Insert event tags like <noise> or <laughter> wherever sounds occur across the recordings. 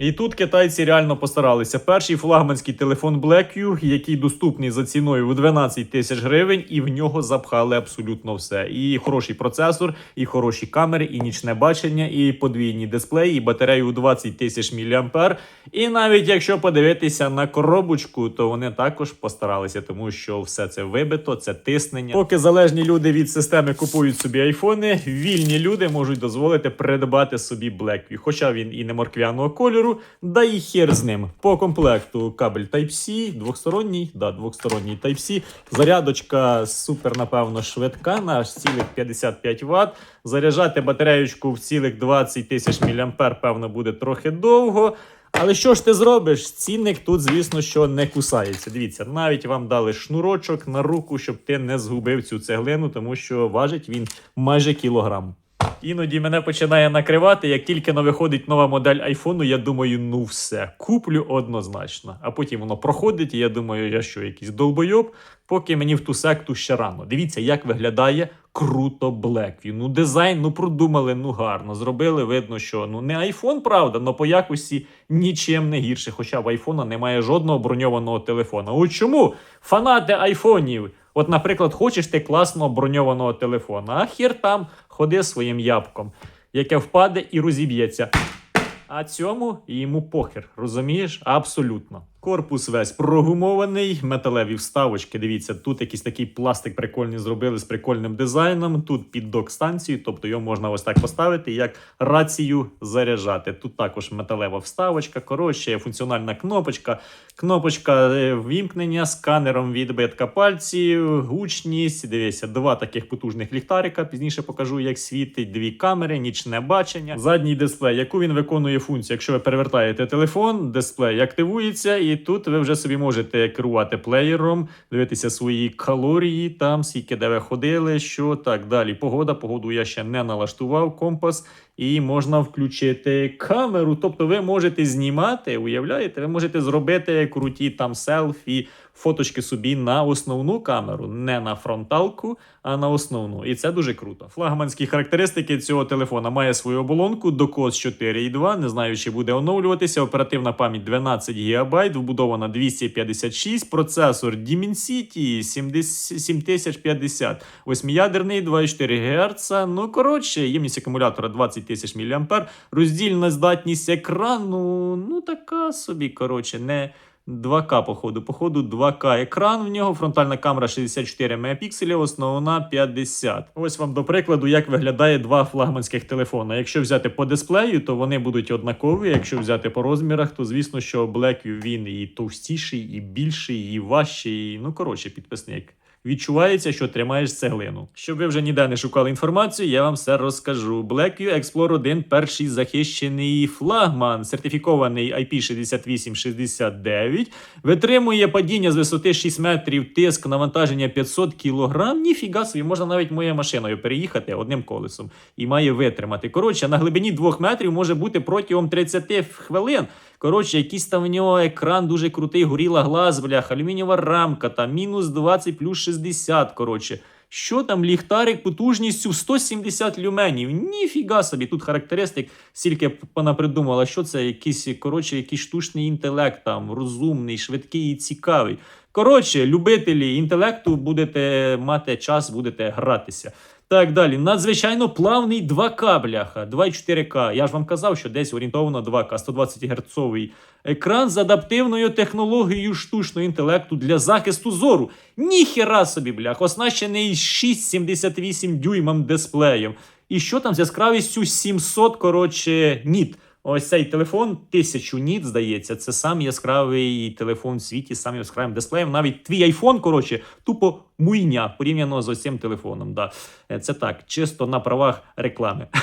І тут китайці реально постаралися. Перший флагманський телефон Blackview, який доступний за ціною в 12 тисяч гривень, і в нього запхали абсолютно все. І хороший процесор, і хороші камери, і нічне бачення, і подвійні дисплеї, і батарею у 20 тисяч мАh. І навіть якщо подивитися на коробочку, то вони також постаралися, тому що все це вибито, це тиснення. Поки залежні люди від системи купують собі айфони, вільні люди можуть дозволити придбати собі Blackview. Хоча він і не морквяного кольору, да і хер з ним. По комплекту кабель Type-C, двохсторонній, да, двохсторонній Type-C. Зарядочка супер, напевно, швидка на аж цілих 55 Вт. Заряджати батареючку в цілих 20 тисяч мА, певно, буде трохи довго. Але що ж ти зробиш? Цінник тут, звісно, що не кусається. Дивіться, навіть вам дали шнурочок на руку, щоб ти не згубив цю цеглину, тому що важить він майже кілограм. Іноді мене починає накривати, як тільки но виходить нова модель айфону, я думаю, ну все, куплю однозначно. А потім воно проходить, і я думаю, я що, якийсь долбойоб, поки мені в ту секту ще рано. Дивіться, як виглядає круто Blackview. Ну, дизайн, ну продумали, ну гарно. Зробили, видно, що ну не айфон, правда, але по якості нічим не гірше. Хоча в айфона немає жодного броньованого телефона. От чому? Фанати айфонів. От, наприклад, хочеш ти класного броньованого телефона, а хір там ходи своїм ябком, яке впаде і розіб'ється. А цьому йому похер, розумієш? Абсолютно. Корпус весь прогумований, металеві вставочки. Дивіться, тут якийсь такий пластик прикольний зробили з прикольним дизайном. Тут під док-станцію, тобто його можна ось так поставити, як рацію заряджати. Тут також металева вставочка. Коротше, функціональна кнопочка, кнопочка е, вімкнення, сканером відбитка пальців, гучність. Дивіться, два таких потужних ліхтарика. Пізніше покажу, як світить, дві камери, нічне бачення. Задній дисплей, яку він виконує функцію. Якщо ви перевертаєте телефон, дисплей активується, і тут ви вже собі можете керувати плеєром, дивитися свої калорії, там скільки де ви ходили, що так далі. Погода. Погоду я ще не налаштував компас. І можна включити камеру. Тобто ви можете знімати, уявляєте, ви можете зробити круті там селфі, фоточки собі на основну камеру, не на фронталку, а на основну. І це дуже круто. Флагманські характеристики цього телефона має свою оболонку DOCOS 4.2. Не знаю, чи буде оновлюватися. Оперативна пам'ять 12 ГБ, вбудована 256, процесор Dimensity 70 7050, восьмиядерний 2,4 Гц. Ну коротше, ємність акумулятора 20 тисяч мА. Роздільна здатність екрану, ну така собі, коротше, не. 2К, походу, походу 2К екран в нього, фронтальна камера 64 мегапікселів, основна 50. Ось вам до прикладу, як виглядає два флагманських телефона. Якщо взяти по дисплею, то вони будуть однакові. Якщо взяти по розмірах, то звісно, що Blackview він і товстіший, і більший, і важчий. Ну коротше, підписник. Відчувається, що тримаєш цеглину. Щоб ви вже ніде не шукали інформацію, я вам все розкажу. Blackview Explorer 1 перший захищений флагман, сертифікований IP6869, витримує падіння з висоти 6 метрів, тиск, навантаження 500 кг. Ніфіга собі, можна навіть моєю машиною переїхати одним колесом і має витримати. Коротше, на глибині 2 метрів може бути протягом 30 хвилин. Коротше, якийсь там в нього екран дуже крутий, горіла глаз, блях, алюмінієва рамка, там мінус 20 плюс 60. Коротше. Що там ліхтарик потужністю в 170 люменів? Ніфіга собі. Тут характеристик, стільки вона придумала, що це якийсь, коротше, якийсь штучний інтелект, там, розумний, швидкий і цікавий. Коротше, любителі інтелекту будете мати час, будете гратися. Так далі. Надзвичайно плавний 2К, бляха, 2,4К. Я ж вам казав, що десь орієнтовано 2К, 120 герцовий екран з адаптивною технологією штучного інтелекту для захисту зору. Ніхера собі, блях, оснащений 6,78 дюймом дисплеєм. І що там з яскравістю 700, коротше, ніт. Ось цей телефон 1000 ніт, здається, це сам яскравий телефон в світі, з самим яскравим дисплеєм. Навіть твій айфон, коротше, тупо муйня порівняно з ось цим телефоном. Да. Е, Це так, чисто на правах реклами. <laughs>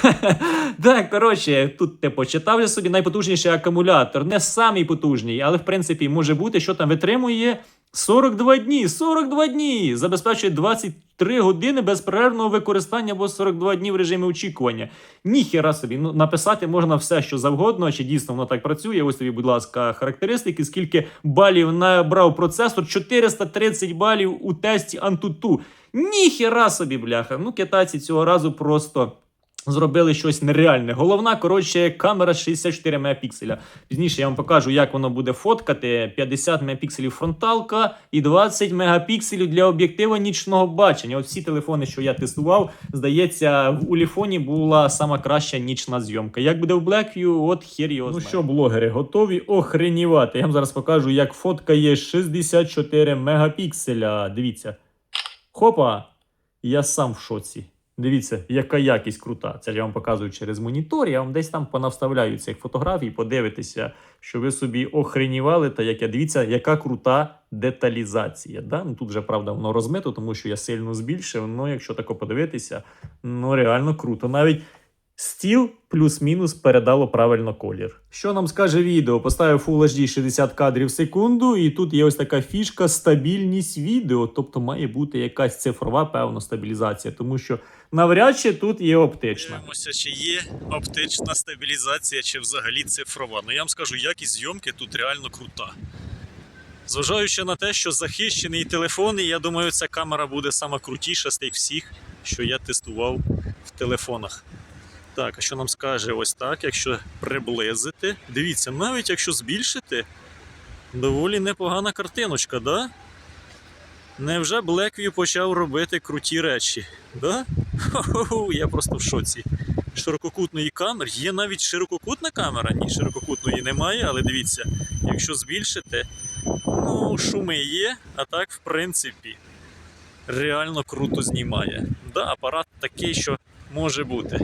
Так, коротше, тут ти почитав собі найпотужніший акумулятор. Не самий потужний, але в принципі може бути, що там витримує 42 дні. 42 дні! Забезпечує 23 години безперервного використання або 42 дні в режимі очікування. Ніхера собі. Ну, написати можна все, що завгодно, чи дійсно воно так працює. Ось тобі, будь ласка, характеристики, скільки балів набрав процесор. 430 балів у тесті Antutu. Ніхера собі, бляха. Ну, китайці цього разу просто. Зробили щось нереальне. Головна, коротше, камера 64 мегапікселя. Пізніше я вам покажу, як воно буде фоткати. 50 мегапікселів фронталка і 20 мегапікселів для об'єктива нічного бачення. От всі телефони, що я тестував, здається, в Уліфоні була сама краща нічна зйомка. Як буде в Blackview, от хер його Ну що, блогери, готові охренівати. Я вам зараз покажу, як фоткає 64 мегапікселя. Дивіться. Хопа! Я сам в шоці. Дивіться, яка якість крута. Це ж я вам показую через монітор. Я вам десь там понавставляю цих фотографій, подивитися, що ви собі охренівали. Та як я дивіться, яка крута деталізація. Да? Ну, тут вже правда воно розмито, тому що я сильно збільшив. Ну, якщо тако подивитися, ну реально круто. Навіть стіл плюс-мінус передало правильно колір. Що нам скаже відео? Поставив Full HD 60 кадрів в секунду, і тут є ось така фішка стабільність відео, тобто має бути якась цифрова певна стабілізація, тому що навряд чи тут є оптична. Дивимося, чи є оптична стабілізація, чи взагалі цифрова. Ну я вам скажу, якість зйомки тут реально крута. Зважаючи на те, що захищений телефон, і я думаю, ця камера буде сама крутіша з тих всіх, що я тестував в телефонах. Так, а що нам скаже ось так, якщо приблизити. Дивіться, навіть якщо збільшити, доволі непогана картиночка, да? Невже Blackview почав робити круті речі? Да? Хо-хо-хо, я просто в шоці. Ширококутної камери. Є навіть ширококутна камера? Ні, ширококутної немає, але дивіться, якщо збільшити, ну, шуми є, а так, в принципі, реально круто знімає. Да, апарат такий, що може бути.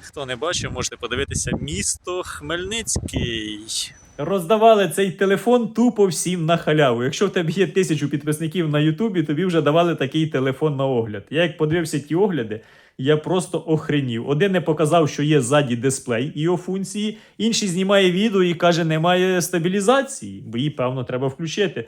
Хто не бачив, можете подивитися місто Хмельницький. Роздавали цей телефон тупо всім на халяву. Якщо в тебе є тисячу підписників на Ютубі, тобі вже давали такий телефон на огляд. Я як подивився ті огляди, я просто охренів. Один не показав, що є ззаді дисплей і його функції, інший знімає відео і каже, немає стабілізації, бо її, певно, треба включити.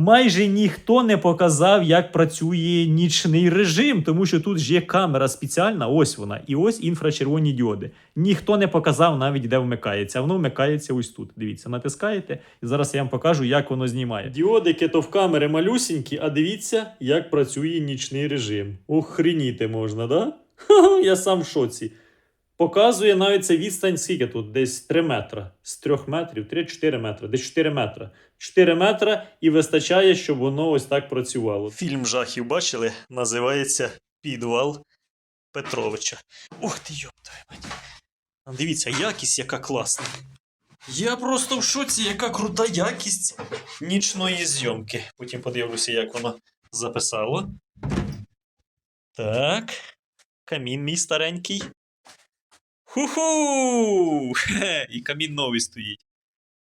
Майже ніхто не показав, як працює нічний режим, тому що тут ж є камера спеціальна, ось вона, і ось інфрачервоні діоди. Ніхто не показав навіть, де вмикається. Воно вмикається ось тут. Дивіться, натискаєте, і зараз я вам покажу, як воно знімає. Діодики то в камери малюсінькі, а дивіться, як працює нічний режим. Охреніти можна, да? Ха-ха, <laughs> я сам в шоці. Показує навіть це відстань, скільки тут? Десь 3 метра. З 3 метрів, 3-4 метри, десь 4 метра. 4 метра і вистачає, щоб воно ось так працювало. Фільм жахів бачили, називається Підвал Петровича. Ух ти, йоп твою мать. Дивіться, якість яка класна. Я просто в шоці, яка крута якість нічної зйомки. Потім подивлюся, як воно записало. Так. Камін мій старенький. Ху-ху! І камін новий стоїть.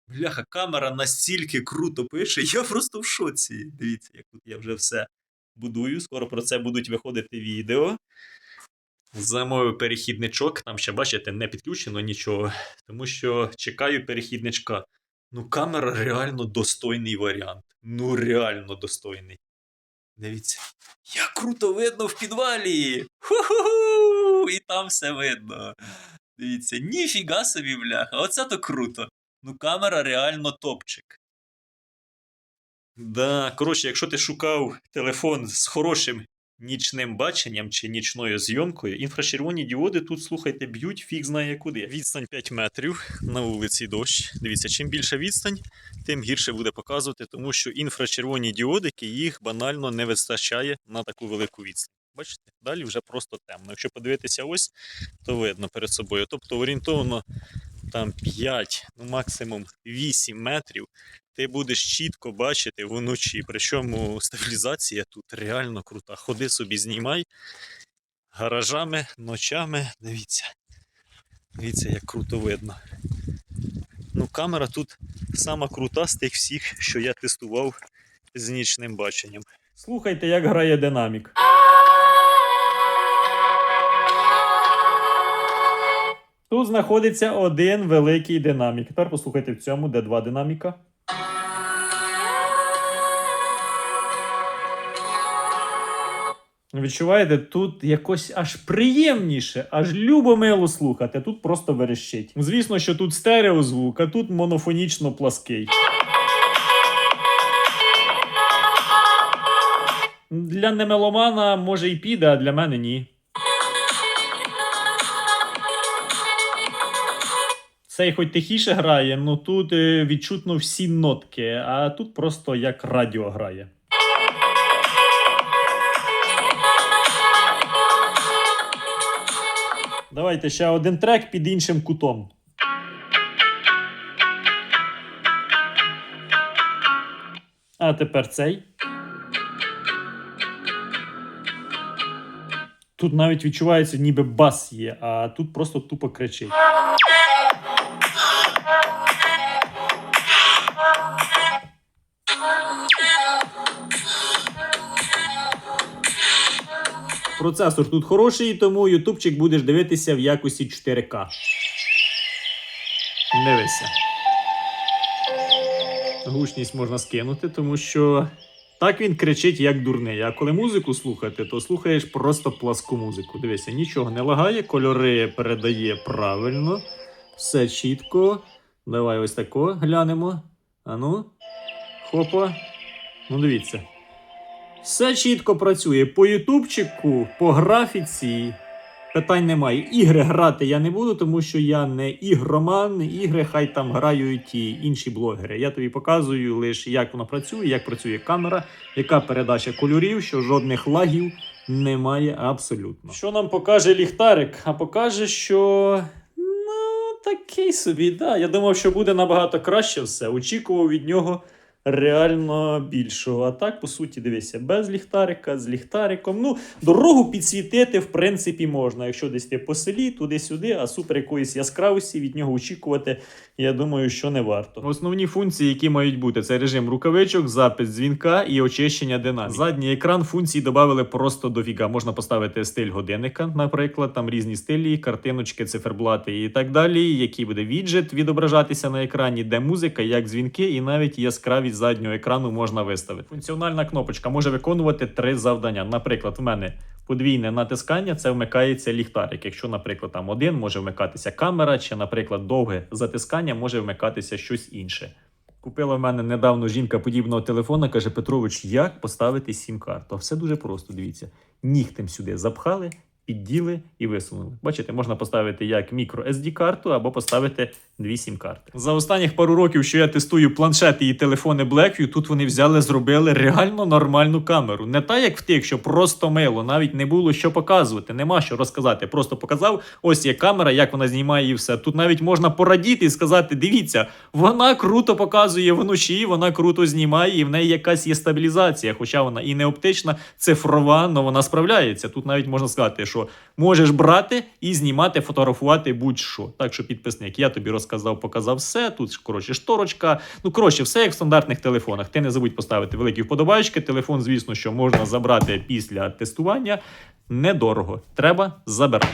Бляха, камера настільки круто пише, я просто в шоці. Дивіться, як тут я вже все будую. Скоро про це будуть виходити відео. Замовив перехідничок. Там ще, бачите, не підключено нічого. Тому що чекаю перехідничка. Ну, камера реально достойний варіант. Ну, реально достойний. Дивіться. Як круто видно в підвалі! І там все видно. Дивіться, ніфіга собі, бляха, оце то круто. Ну, камера реально топчик. Да, коротше, якщо ти шукав телефон з хорошим нічним баченням чи нічною зйомкою, інфрачервоні діоди тут, слухайте, б'ють, фіг знає куди. Відстань 5 метрів на вулиці дощ. Дивіться, чим більша відстань, тим гірше буде показувати, тому що інфрачервоні діодики їх банально не вистачає на таку велику відстань. Бачите, далі вже просто темно. Якщо подивитися ось, то видно перед собою. Тобто орієнтовно там 5, ну максимум 8 метрів, ти будеш чітко бачити вночі. Причому стабілізація тут реально крута. Ходи собі, знімай гаражами, ночами. Дивіться. Дивіться, як круто видно. Ну, камера тут сама крута з тих всіх, що я тестував з нічним баченням. Слухайте, як грає динамік. Тут знаходиться один великий динамік. Тепер послухайте в цьому, де два динаміка. Відчуваєте, тут якось аж приємніше, аж любомило слухати. Тут просто верещить. Звісно, що тут стереозвук, а тут монофонічно плаский. Для немеломана може і піде, а для мене ні. Цей хоч тихіше грає, але тут е, відчутно всі нотки, а тут просто як радіо грає. Давайте ще один трек під іншим кутом. А тепер цей. Тут навіть відчувається, ніби бас є, а тут просто тупо кричить. Процесор тут хороший, тому ютубчик будеш дивитися в якості 4К. Дивися. Гучність можна скинути, тому що так він кричить, як дурний. А коли музику слухати, то слухаєш просто пласку музику. Дивися, нічого не лагає, кольори передає правильно, все чітко. Давай ось тако глянемо. Ану. Хопа. Ну, дивіться. Все чітко працює. По ютубчику, по графіці. Питань немає. Ігри грати я не буду, тому що я не ігроман. Ігри хай там грають і інші блогери. Я тобі показую лише, як воно працює, як працює камера, яка передача кольорів, що жодних лагів немає абсолютно. Що нам покаже ліхтарик? А покаже, що. Ну, такий собі, да. Я думав, що буде набагато краще все. Очікував від нього реально більшого. А так, по суті, дивися, без ліхтарика, з ліхтариком. Ну, дорогу підсвітити, в принципі, можна. Якщо десь ти по селі, туди-сюди, а супер якоїсь яскравості від нього очікувати, я думаю, що не варто. Основні функції, які мають бути, це режим рукавичок, запис дзвінка і очищення динаміки. Задній екран функцій додали просто дофіга. Можна поставити стиль годинника, наприклад, там різні стилі, картиночки, циферблати і так далі. Який буде віджит відображатися на екрані, де музика, як дзвінки, і навіть яскравість заднього екрану можна виставити. Функціональна кнопочка може виконувати три завдання. Наприклад, в мене подвійне натискання це вмикається ліхтарик. Якщо, наприклад, там один може вмикатися камера, чи, наприклад, довге затискання може вмикатися щось інше. Купила в мене недавно жінка подібного телефона, каже Петрович, як поставити сім-карту? Все дуже просто. Дивіться, нігтем сюди запхали, підділи і висунули. Бачите, можна поставити як мікро SD карту або поставити дві сім-карти. За останніх пару років, що я тестую планшети і телефони Blackview, тут вони взяли, зробили реально нормальну камеру. Не та як в тих, що просто мило, навіть не було що показувати, нема що розказати. Просто показав, ось є камера, як вона знімає і все. Тут навіть можна порадіти і сказати: дивіться, вона круто показує вночі, вона круто знімає, і в неї якась є стабілізація. Хоча вона і не оптична, цифрова, але вона справляється. Тут навіть можна сказати, що можеш брати і знімати, фотографувати будь-що. Так що, підписник, я тобі розказав, показав все. Тут коротше шторочка. Ну коротше, все як в стандартних телефонах. Ти не забудь поставити великі вподобайки. Телефон, звісно, що можна забрати після тестування. Недорого. Треба забирати.